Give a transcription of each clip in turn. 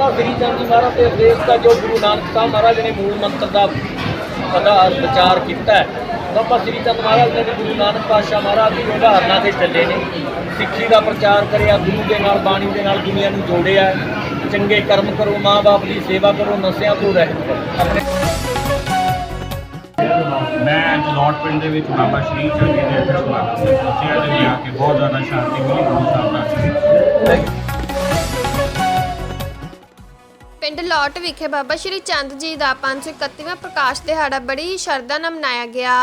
ਬਾਬਾ ਸ੍ਰੀ ਚੰਦ ਜੀ ਮਹਾਰਾਜ ਦੇ ਉਪਦੇਸ਼ ਦਾ ਜੋ ਗੁਰੂ ਨਾਨਕ ਸਾਹਿਬ ਮਹਾਰਾਜ ਨੇ ਮੂਲ ਮੰਤਰ ਦਾ ਪਤਾ ਵਿਚਾਰ ਕੀਤਾ ਹੈ। ਬਾਬਾ ਸ੍ਰੀ ਚੰਦ ਮਹਾਰਾਜ ਨੇ ਗੁਰੂ ਨਾਨਕ ਪਾਤਸ਼ਾਹ ਮਹਾਰਾਜ ਦੀ ਉਦਾਹਰਨਾਂ ਤੇ ਚੱਲੇ ਨੇ। ਸਿੱਖੀ ਦਾ ਪ੍ਰਚਾਰ ਕਰਿਆ, ਗੁਰੂ ਦੇ ਨਾਲ, ਬਾਣੀ ਦੇ ਨਾਲ ਦੁਨੀਆ ਨੂੰ ਜੋੜਿਆ ਚੰਗੇ ਕਰਮ ਕਰੋ, ਮਾਂ-ਬਾਪ ਦੀ ਸੇਵਾ ਕਰੋ, ਨਸ਼ਿਆਂ ਤੋਂ ਰਹਿਤ ਕਰੋ। ਮੈਂ ਅੱਜ ਪਿੰਡ ਦੇ ਵਿੱਚ ਬਾਬਾ ਸ਼੍ਰੀ ਚੰਦ ਜੀ ਦੇ ਇੱਥੇ ਸਮਾਗਮ ਤੇ ਪਹੁੰਚਿਆ ਆ ਕੇ ਬਹੁਤ ਜ਼ਿਆਦਾ ਸ਼ਾਂਤੀ ਮਿਲੀ। ਗੁਰੂ ਸਾਹਿਬ ਨਾਲ ਪਿੰਡ ਲੋਟ ਵਿਖੇ ਬਾਬਾ ਸ਼੍ਰੀ ਚੰਦ ਜੀ ਦਾ 531ਵਾਂ ਪ੍ਰਕਾਸ਼ ਦਿਹਾੜਾ ਬੜੀ ਹੀ ਸ਼ਰਧਾ ਨਾਲ ਮਨਾਇਆ ਗਿਆ।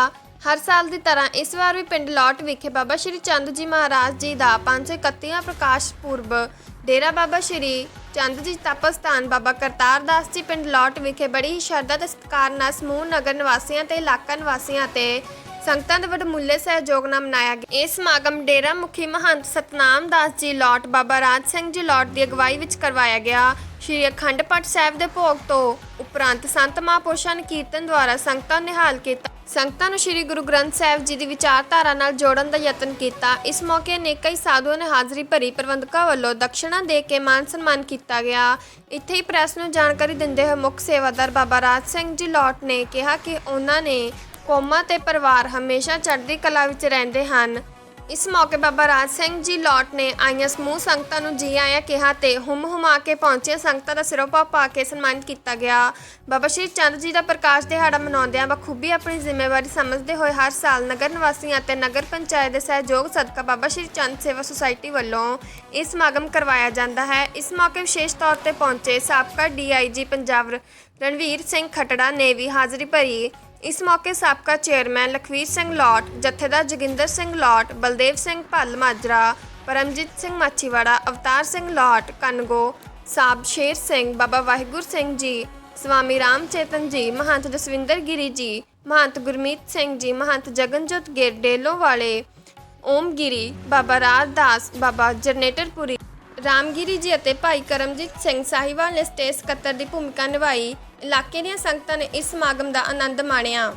ਹਰ ਸਾਲ ਦੀ ਤਰ੍ਹਾਂ ਇਸ ਵਾਰ ਵੀ ਪਿੰਡ ਲੌਟ ਵਿਖੇ ਬਾਬਾ ਸ਼੍ਰੀ ਚੰਦ ਜੀ ਮਹਾਰਾਜ ਜੀ ਦਾ 531ਵਾਂ ਪ੍ਰਕਾਸ਼ ਪੁਰਬ ਡੇਰਾ ਬਾਬਾ ਸ਼੍ਰੀ ਚੰਦ ਜੀ ਤਪਸਥਾਨ ਬਾਬਾ ਕਰਤਾਰ ਦਾਸ ਜੀ ਪਿੰਡ ਲੌਟ ਵਿਖੇ ਬੜੀ ਹੀ ਸ਼ਰਧਾ ਤੇ ਸਤਿਕਾਰ ਨਾਲ ਸਮੂਹ ਨਗਰ ਨਿਵਾਸੀਆਂ ਤੇ ਇਲਾਕਾ ਨਿਵਾਸੀਆਂ ਤੇ ਸੰਗਤਾਂ ਦੇ ਵਡਮੁੱਲੇ ਸਹਿਯੋਗ ਨਾਲ ਮਨਾਇਆ ਗਿਆ। ਇਹ ਸਮਾਗਮ ਡੇਰਾ ਮੁਖੀ ਮਹੰਤ ਸਤਨਾਮ ਦਾਸ ਜੀ ਲੋਟ, ਬਾਬਾ ਰਾਜ ਸਿੰਘ ਜੀ ਲੋਟ ਦੀ ਅਗਵਾਈ ਵਿੱਚ ਕਰਵਾਇਆ ਗਿਆ। ਸ਼੍ਰੀ ਅਖੰਡ ਪਾਠ ਸਾਹਿਬ ਦੇ ਭੋਗ ਤੋਂ ਉਪਰੰਤ ਸੰਤ ਮਹਾਂਪੁਰਸ਼ਾਂ ਨੇ ਕੀਰਤਨ ਦੁਆਰਾ ਸੰਗਤਾਂ ਨਿਹਾਲ ਕੀਤਾ। ਸੰਗਤਾਂ ਨੂੰ ਸ਼੍ਰੀ ਗੁਰੂ ਗ੍ਰੰਥ ਸਾਹਿਬ ਜੀ ਦੀ ਵਿਚਾਰਧਾਰਾ ਨਾਲ ਜੋੜਨ ਦਾ ਯਤਨ ਕੀਤਾ। ਇਸ ਮੌਕੇ ਅਨੇਕਾਂ ਹੀ ਸਾਧੂਆਂ ਨੇ ਹਾਜ਼ਰੀ ਭਰੀ। ਪ੍ਰਬੰਧਕਾਂ ਵੱਲੋਂ ਦਕਸ਼ਣਾ ਦੇ ਕੇ ਮਾਨ ਸਨਮਾਨ ਕੀਤਾ ਗਿਆ। ਇੱਥੇ ਹੀ ਪ੍ਰੈਸ ਨੂੰ ਜਾਣਕਾਰੀ ਦਿੰਦੇ ਹੋਏ ਮੁੱਖ ਸੇਵਾਦਾਰ ਬਾਬਾ ਰਾਜ ਸਿੰਘ ਜੀ ਲੌਟ ਨੇ ਕਿਹਾ ਕਿ ਉਹਨਾਂ ਨੇ ਕੌਮਾਂ ਤੇ ਪਰਿਵਾਰ ਹਮੇਸ਼ਾ ਚੜ੍ਹਦੀ ਕਲਾ ਵਿੱਚ ਰਹਿੰਦੇ ਹਨ। ਇਸ ਮੌਕੇ ਬਾਬਾ ਰਾਜ ਸਿੰਘ ਜੀ ਲੌਟ ਨੇ ਆਈਆਂ ਸਮੂਹ ਸੰਗਤਾਂ ਨੂੰ ਜੀ ਆਇਆਂ ਕਿਹਾ ਤੇ ਹੁਮ ਹੁਮਾ ਕੇ ਪਹੁੰਚੇ ਸੰਗਤਾਂ ਦਾ ਸਿਰੋਪਾ ਪਾ ਕੇ ਸਨਮਾਨਿਤ ਕੀਤਾ ਗਿਆ। ਬਾਬਾ ਸ਼੍ਰੀ ਚੰਦ ਜੀ ਦਾ ਪ੍ਰਕਾਸ਼ ਦਿਹਾੜਾ ਮਨਾਉਂਦਿਆਂ ਬਖੂਬੀ ਆਪਣੀ ਜ਼ਿੰਮੇਵਾਰੀ ਸਮਝਦੇ ਹੋਏ ਹਰ ਸਾਲ ਨਗਰ ਨਿਵਾਸੀਆਂ ਅਤੇ ਨਗਰ ਪੰਚਾਇਤ ਦੇ ਸਹਿਯੋਗ ਸਦਕਾ ਬਾਬਾ ਸ਼੍ਰੀ ਚੰਦ ਸੇਵਾ ਸੁਸਾਇਟੀ ਵੱਲੋਂ ਇਹ ਸਮਾਗਮ ਕਰਵਾਇਆ ਜਾਂਦਾ ਹੈ। ਇਸ ਮੌਕੇ ਵਿਸ਼ੇਸ਼ ਤੌਰ ਤੇ ਪਹੁੰਚੇ ਸਾਬਕਾ ਡੀਆਈਜੀ ਪੰਜਾਬ ਰਣਵੀਰ ਸਿੰਘ ਖਟੜਾ ਨੇ ਵੀ ਹਾਜ਼ਰੀ ਭਰੀ। ਇਸ ਮੌਕੇ ਸਾਬਕਾ ਚੇਅਰਮੈਨ ਲਖਵੀਰ ਸਿੰਘ ਲੌਟ, ਜਥੇਦਾਰ ਜੋਗਿੰਦਰ ਸਿੰਘ ਲੌਟ, ਬਲਦੇਵ ਸਿੰਘ ਭੱਲ ਮਾਜਰਾ, ਪਰਮਜੀਤ ਸਿੰਘ ਮਾਛੀਵਾੜਾ, ਅਵਤਾਰ ਸਿੰਘ ਲੌਟ, ਕਨਗੋ, ਸਾਬ ਸ਼ੇਰ ਸਿੰਘ, ਬਾਬਾ ਵਾਹਿਗੁਰ ਸਿੰਘ ਜੀ, ਸਵਾਮੀ ਰਾਮ ਚੇਤਨ ਜੀ, ਮਹੰਤ ਜਸਵਿੰਦਰ ਗਿਰੀ ਜੀ, ਮਹੰਤ ਗੁਰਮੀਤ ਸਿੰਘ ਜੀ, ਮਹੰਤ ਜਗਨਜੋਤ ਗਿਰ ਡੇਲੋ ਵਾਲੇ ਓਮ ਗਿਰੀ ਬਾਬਾ ਰਾਜ ਦਾਸ ਬਾਬਾ ਜਰਨੇਟਰਪੁਰੀ, ਰਾਮਗਿਰੀ ਜੀ ਅਤੇ ਭਾਈ ਕਰਮਜੀਤ ਸਿੰਘ ਸਾਹੀਵਾਲ ਨੇ ਸਟੇਜ ਸਕੱਤਰ ਦੀ ਭੂਮਿਕਾ ਨਿਭਾਈ। ਇਲਾਕੇ ਦੀਆਂ ਸੰਗਤਾਂ ਨੇ ਇਸ ਸਮਾਗਮ ਦਾ ਆਨੰਦ ਮਾਣਿਆ।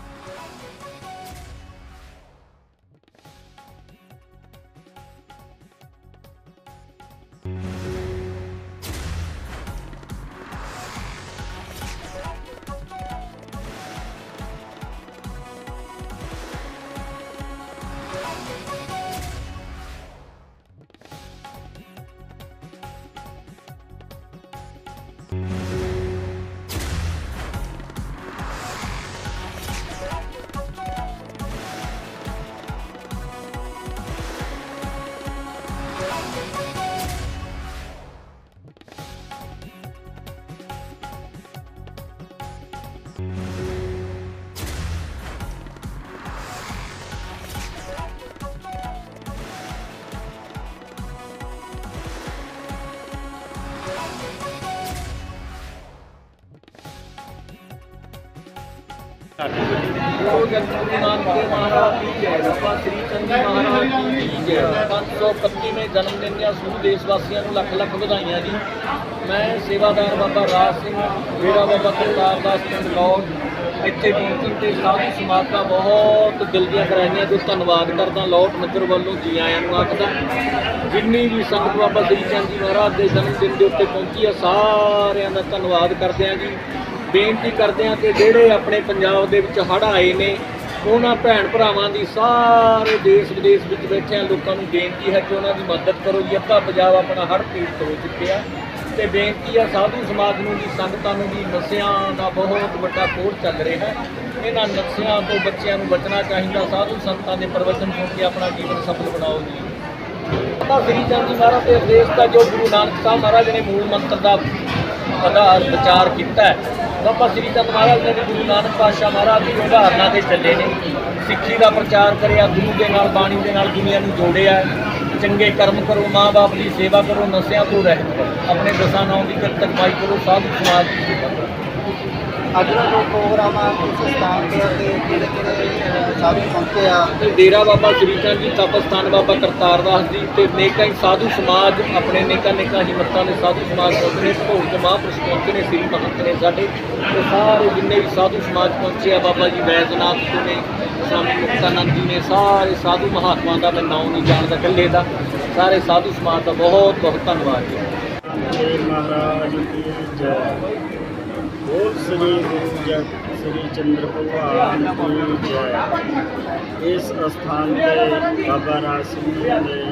Thank you. ਗੁਰੂ ਗੁਰੂ ਨਾਨਕ ਦੇਵ ਮਹਾਰਾਜ ਕੀ ਜੈ ਬਾਬਾ ਸ੍ਰੀ ਚੰਦ ਜੀ ਮਹਾਰਾਜ ਕੀ ਜੈ 531ਵੇਂ ਜਨਮ ਦਿਨ ਦੀਆਂ ਸਮੂਹ ਦੇਸ਼ ਵਾਸੀਆਂ ਨੂੰ ਲੱਖ ਲੱਖ ਵਧਾਈਆਂ ਜੀ ਮੈਂ ਸੇਵਾਦਾਰ ਬਾਬਾ ਰਾਜ ਸਿੰਘ ਮੇਰਾ ਬਾਬਾ ਕਰਤਾਰ ਦਾਸ ਪਿੰਡ ਲੌਟ ਇੱਥੇ ਪਹੁੰਚਣ ਤੇ ਸਾਧੂ ਸਮਾਜ ਦਾ ਬਹੁਤ ਦਿਲ ਦੀਆਂ ਗਹਿਰਾਈਆਂ ਤੋਂ ਧੰਨਵਾਦ ਕਰਦਾ ਲੌਟ ਨਗਰ ਵੱਲੋਂ ਜੀ ਆਇਆਂ ਨੂੰ ਆਖਦਾ ਜਿੰਨੀ ਵੀ ਸੰਗਤ ਬਾਬਾ ਸ੍ਰੀ ਚੰਦ ਜੀ ਮਹਾਰਾਜ ਦੇ ਜਨਮ ਦਿਨ ਦੇ ਉੱਤੇ ਪਹੁੰਚੀ ਆ ਸਾਰਿਆਂ ਦਾ ਧੰਨਵਾਦ ਕਰਦੇ ਹਾਂ ਜੀ। ਬੇਨਤੀ ਕਰਦੇ ਹਾਂ ਕਿ ਜਿਹੜੇ ਆਪਣੇ ਪੰਜਾਬ ਦੇ ਵਿੱਚ ਹੜ੍ਹ ਆਏ ਨੇ, ਉਹਨਾਂ ਭੈਣ ਭਰਾਵਾਂ ਦੀ ਸਾਰੇ ਦੇਸ਼ ਵਿਦੇਸ਼ ਵਿੱਚ ਬੈਠਿਆਂ ਲੋਕਾਂ ਨੂੰ ਬੇਨਤੀ ਹੈ ਕਿ ਉਹਨਾਂ ਦੀ ਮਦਦ ਕਰੋ ਜੀ। ਅੱਧਾ ਪੰਜਾਬ ਆਪਣਾ ਹੜ੍ਹ ਪੀੜਤ ਹੋ ਚੁੱਕਿਆ ਤੇ ਬੇਨਤੀ ਆ ਸਾਧੂ ਸਮਾਜ ਨੂੰ ਵੀ, ਸੰਗਤਾਂ ਨੂੰ ਵੀ, ਨਸ਼ਿਆਂ ਦਾ ਬਹੁਤ ਵੱਡਾ ਕੋਰ ਚੱਲ ਰਿਹਾ ਹੈ। ਇਹਨਾਂ ਨਸ਼ਿਆਂ ਤੋਂ ਬੱਚਿਆਂ ਨੂੰ ਬਚਣਾ ਚਾਹੀਦਾ, ਸਾਧੂ ਸੰਤਾਂ ਦੇ ਪ੍ਰਵਚਨ ਸੁਣ ਕੇ ਆਪਣਾ ਜੀਵਨ ਸਫਲ ਬਣਾਓ ਜੀ। ਬਾਬਾ ਸ੍ਰੀ ਚੰਦ ਜੀ ਮਹਾਰਾਜ ਦੇ ਉਪਦੇਸ਼ ਦਾ ਜੋ ਗੁਰੂ ਨਾਨਕ ਸਾਹਿਬ ਮਹਾਰਾਜ ਨੇ ਮੂਲ ਮੰਤਰ ਦਾ ਪਤਾ ਵਿਚਾਰ ਕੀਤਾ ਹੈ ਬਾਬਾ ਸ੍ਰੀ ਚੰਦ ਮਹਾਰਾਜ ਨੇ ਗੁਰੂ ਨਾਨਕ ਪਾਤਸ਼ਾਹ ਮਹਾਰਾਜ ਦੀ ਉਦਾਹਰਨਾਂ ਤੇ ਚੱਲੇ ਨੇ। ਸਿੱਖੀ ਦਾ ਪ੍ਰਚਾਰ ਕਰਿਆ, ਗੁਰੂ ਦੇ ਨਾਲ, ਬਾਣੀ ਦੇ ਨਾਲ ਦੁਨੀਆ ਨੂੰ ਜੋੜਿਆ। ਚੰਗੇ ਕਰਮ ਕਰੋ, ਮਾਂ-ਬਾਪ ਦੀ ਸੇਵਾ ਕਰੋ, ਨਸ਼ਿਆਂ ਤੋਂ ਰਹਿਤ ਕਰੋ। ਆਪਣੇ ਦਸਾਂ ਨਾਮ ਦੀ ਕਿਰਤ ਕਮਾਈ ਕਰੋ ਸਾਧੂ ਸਮਾਜ ਦੀ ਸੇਵਾ ਅੱਜ ਦਾ ਜੋ ਪ੍ਰੋਗਰਾਮ ਆ ਉਸ ਸਥਾਨ ਤੇ ਅਤੇ ਕਿਹੜੇ ਕਿਹੜੇ ਸਾਧੂ ਪਹੁੰਚੇ ਆ? ਤੇ ਡੇਰਾ ਬਾਬਾ ਸ੍ਰੀ ਚੰਦ ਜੀ ਤਪਸਥਾਨ ਬਾਬਾ ਕਰਤਾਰ ਦਾਸ ਜੀ ਤੇ ਨੇਕਾਂ ਹੀ ਸਾਧੂ ਸਮਾਜ ਆਪਣੇ ਨੇਕਾਂ ਨੇਕਾਂ ਹਿੰਮਤਾਂ ਦੇ ਸਾਧੂ ਸਮਾਜ ਪਹੁੰਚੇ ਨੇ ਭੋਗ ਚ ਮਹਾਂਪੁਰਸ਼ ਪਹੁੰਚੇ ਨੇ ਸ੍ਰੀ ਮਹੰਤ ਨੇ ਸਾਡੇ ਤੇ ਸਾਰੇ ਜਿੰਨੇ ਵੀ ਸਾਧੂ ਸਮਾਜ ਪਹੁੰਚੇ ਆ ਬਾਬਾ ਜੀ ਵੈਦਨਾਥ ਜੀ ਨੇ ਸਵਾਮੀ ਮੁਕਤਾਨੰਦ ਜੀ ਨੇ ਸਾਰੇ ਸਾਧੂ ਮਹਾਤਮਾ ਦਾ ਮੈਂ ਨਾਮ ਨਹੀਂ ਜਾਣਦਾ ਇਕੱਲੇ ਦਾ ਸਾਰੇ ਸਾਧੂ ਸਮਾਜ ਦਾ ਬਹੁਤ ਬਹੁਤ ਧੰਨਵਾਦ ਜੀ। ਜੀ ਮਹਾਰਾਜ ਕੀ ਜੈ। ਬੋਲ ਸ੍ਰੀ ਗੁਰੂ ਜਗ ਸ੍ਰੀ ਚੰਦਰ ਭਗਵਾਨ ਕੀ ਜੈ ਇਸ ਅਸਥਾਨ ਤੇ ਬਾਬਾ ਰਾਜ ਸਿੰਘ ਜੀ ਦੇ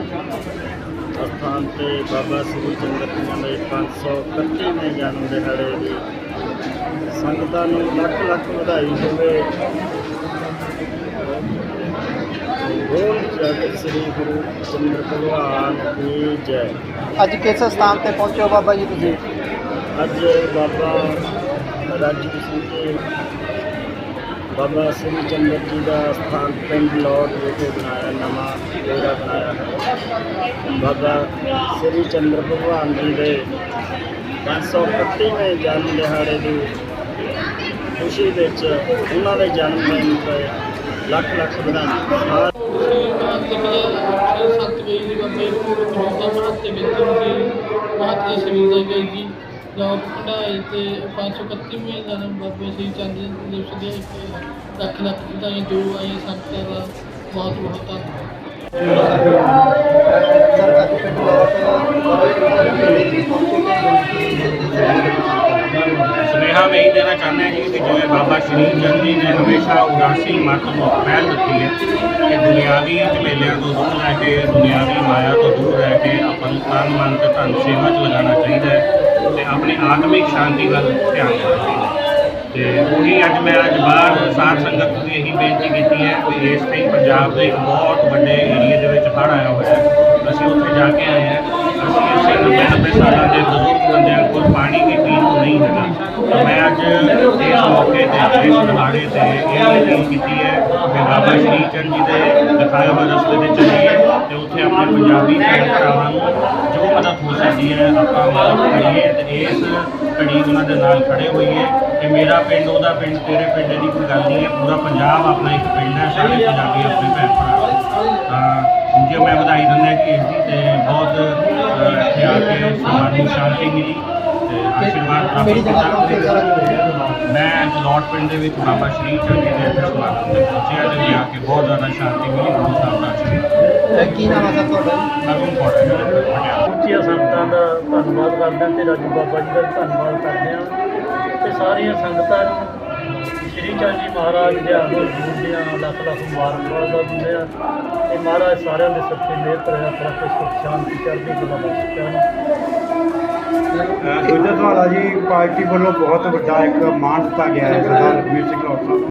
ਅਸਥਾਨ ਤੇ ਬਾਬਾ ਸ੍ਰੀ ਚੰਦਰ ਜੀ ਦੇ 531ਵੇਂ ਜਨਮ ਦਿਹਾੜੇ ਦੀ ਸੰਗਤਾਂ ਨੂੰ ਲੱਖ ਲੱਖ ਵਧਾਈ ਹੋਵੇ। ਬੋਲ ਜਗ ਸ੍ਰੀ ਗੁਰੂ ਚੰਦਰ ਭਗਵਾਨ ਕੀ ਜੈ। ਅੱਜ ਕਿਸ ਸਥਾਨ ਤੇ ਪਹੁੰਚੇ ਬਾਬਾ ਜੀ ਤੁਸੀਂ? ਅੱਜ ਬਾਬਾ ਰਾਜੂ ਸਿੰਘ ਬਾਬਾ ਸ੍ਰੀ ਚੰਦਰ ਜੀ ਦਾ ਸਥਾਨ ਪਿੰਡ ਲੋਟ ਵਿਖੇ ਬਣਾਇਆ ਨਵਾਂ ਡੇਰਾ ਬਣਾਇਆ ਹੈ ਬਾਬਾ ਸ੍ਰੀ ਚੰਦਰ ਭਗਵਾਨ ਜੀ ਦੇ 531ਵੇਂ ਜਨਮ ਦਿਹਾੜੇ ਦੀ ਖੁਸ਼ੀ ਵਿੱਚ ਉਹਨਾਂ ਦੇ ਜਨਮ ਦਿਨ ਤੇ ਲੱਖ ਲੱਖ ਵਧਾਈਆਂ ਸੰਤ ਗਈ ਦੀ ਜੀ ਮਹੱਤੇ ਕਢਾਈ ਤੇ 531ਵੇਂ ਜਨਮ ਬਾਬੇ ਸ੍ਰੀ ਚੰਦ ਜੀ ਦੇ ਇੱਕ ਲੱਖ ਲੱਖ ਵਧਾਈਆਂ ਜੋ ਆਈਆਂ ਸੰਗਤਾਂ ਦਾ ਬਹੁਤ ਬਹੁਤ ਧੰਨਵਾਦ। ਸੁਨੇਹਾ ਮੈਂ ਇਹ ਦੇਣਾ ਚਾਹੁੰਦਾ ਜੀ ਕਿ ਜਿਵੇਂ ਬਾਬਾ ਸ਼੍ਰੀ ਚੰਦ ਜੀ ਨੇ ਹਮੇਸ਼ਾ ਉਦਾਸੀ, ਮਤ ਨੂੰ ਪਹਿਲ ਦਿੱਤੀ ਹੈ ਕਿ ਦੁਨਿਆਵੀ ਝਮੇਲਿਆਂ ਤੋਂ ਦੂਰ ਰਹਿ ਕੇ, ਦੁਨਿਆਵੀ ਮਾਇਆ ਤੋਂ ਦੂਰ ਰਹਿ ਕੇ ਆਪਣ ਤਨ, ਮਨ ਤੇ ਧਨ, ਸੇਵਾ 'ਚ ਲਗਾਉਣਾ ਚਾਹੀਦਾ ਹੈ। ਤੇ ਆਪਣੀ ਆਤਮਿਕ ਸ਼ਾਂਤੀ ਵੱਲ ਧਿਆਨ ਦੇਣਾ ਤੇ ਉਹੀ ਅੱਜ ਮੈਂ ਅੱਜ ਬਾਹਰ ਸਾਧ ਸੰਗਤ ਨੂੰ ਇਹੀ ਬੇਨਤੀ ਕੀਤੀ ਹੈ ਕਿ ਇਸ ਟਾਈਮ ਪੰਜਾਬ ਦੇ ਇੱਕ ਬਹੁਤ ਵੱਡੇ ਏਰੀਆ ਦੇ ਵਿੱਚ ਹੜ੍ਹ ਆਇਆ ਹੋਇਆ ਹੈ। ਅਸੀਂ ਉੱਥੇ ਜਾ ਕੇ ਆਏ ਹਾਂ। ਅਸੀਂ ਇਸੇ 90 90 ਸਾਲਾਂ ਦੇ ਬਜ਼ੁਰਗ ਬੰਦਿਆਂ ਕੋਲ ਪਾਣੀ ਵੀ ਪੀਣ ਨੂੰ ਨਹੀਂ ਹੈਗਾ ਮੈਂ ਅੱਜ ਇਸ ਮੌਕੇ ਤੇ, ਇਸ ਦਿਹਾੜੇ ਤੇ ਇਹ ਅਪੀਲ ਕੀਤੀ ਹੈ ਕਿ ਬਾਬਾ ਸ਼੍ਰੀ ਚੰਦ ਜੀ ਦੇ ਦਿਖਾਏ ਹੋਏ ਰਸਤੇ ਤੇ ਚੱਲੀਏ। ਤੇ ਉੱਥੇ ਆਪਣੇ ਪੰਜਾਬੀ ਭੈਣ ਭਰਾਵਾਂ ਨੂੰ ਜੋ ਮਦਦ ਹੋ ਸਕਦੀ ਹੈ ਆਪਾਂ ਮਦਦ ਕਰੀਏ ਤੇ ਇਸ ਘੜੀ ਉਹਨਾਂ ਦੇ ਨਾਲ ਖੜੇ ਹੋਈਏ। ਕਿ ਮੇਰਾ ਪਿੰਡ ਉਹਦਾ ਪਿੰਡ ਤੇਰੇ ਪਿੰਡ ਦੀ ਕੋਈ ਗੱਲ ਨਹੀਂ ਹੈ ਪੂਰਾ ਪੰਜਾਬ ਆਪਣਾ ਇੱਕ ਪਿੰਡ ਹੈ ਸਾਰੇ ਪੰਜਾਬੀ ਆਪਣੇ ਭੈਣ ਭਰਾ। ਤਾਂ ਜੇ ਮੈਂ ਵਧਾਈ ਦਿੰਦਾ ਕਿ ਇਸ ਦੀ ਤੇ ਬਹੁਤ ਅ, ਇੱਥੇ ਆ ਕੇ ਸਮਾਜ ਨੂੰ ਸ਼ਾਂਤੀ ਮਿਲੀ। ਤੇ ਆਸ਼ੀਰਵਾਦ ਪ੍ਰਾਪਤ ਕੀਤਾ। ਮੈਂ ਅੱਜ ਲੋਟ ਪਿੰਡ ਦੇ ਵਿੱਚ ਬਾਬਾ ਸ਼੍ਰੀ ਚੰਦ ਜੀ ਦੇ ਸਮਾਗਮ ਤੇ ਪਹੁੰਚਿਆ ਤੇ ਆ ਕੇ ਬਹੁਤ ਜ਼ਿਆਦਾ ਸ਼ਾਂਤੀ ਮਿਲੀ। ਗੁਰੂ ਸਾਹਿਬ ਦਾ ਆਸ਼ੀਰਵਾਦ। ਕੀ ਨਾਮ ਹੈ ਤੁਹਾਡਾ? ਕੋਟਾ ਪਟਿਆਲਾ। ਉੱਚੀਆਂ ਸੰਗਤਾਂ ਦਾ ਧੰਨਵਾਦ ਕਰਦੇ ਹਾਂ ਤੇ ਰਾਜੂ ਬਾਬਾ ਜੀ ਦਾ ਧੰਨਵਾਦ ਕਰਦੇ ਹਾਂ। ਤੇ ਸਾਰੀਆਂ ਸੰਗਤਾਂ ਨੂੰ ਸ਼੍ਰੀ ਚੰਦ ਜੀ ਮਹਾਰਾਜ ਦੇ ਆਗੂ ਜੁੜਦੇ ਹਾਂ ਲੱਖ ਲੱਖ ਮੁਬਾਰਕਬਾਦ ਦਾ ਦਿੰਦੇ ਹਾਂ ਤੇ ਮਹਾਰਾਜ ਸਾਰਿਆਂ ਦੇ ਸੱਚੇ ਮਿਹਰ ਕਰਿਆ ਰੱਖੇ ਸੁਖ ਸ਼ਾਂਤੀ ਚੜ੍ਹਦੀ ਕਲਾ ਬਖਸ਼ ਕਰਨ। ਦੂਜਾ ਸਵਾਲ ਆ ਜੀ, ਪਾਰਟੀ ਵੱਲੋਂ ਬਹੁਤ ਵੱਡਾ ਇੱਕ ਮਾਣ ਦਿੱਤਾ ਗਿਆ ਹੈ, ਸਰਦਾਰ ਰਘਵੀਰ ਸਿੰਘ ਲੋਟ ਸਾਹਿਬ।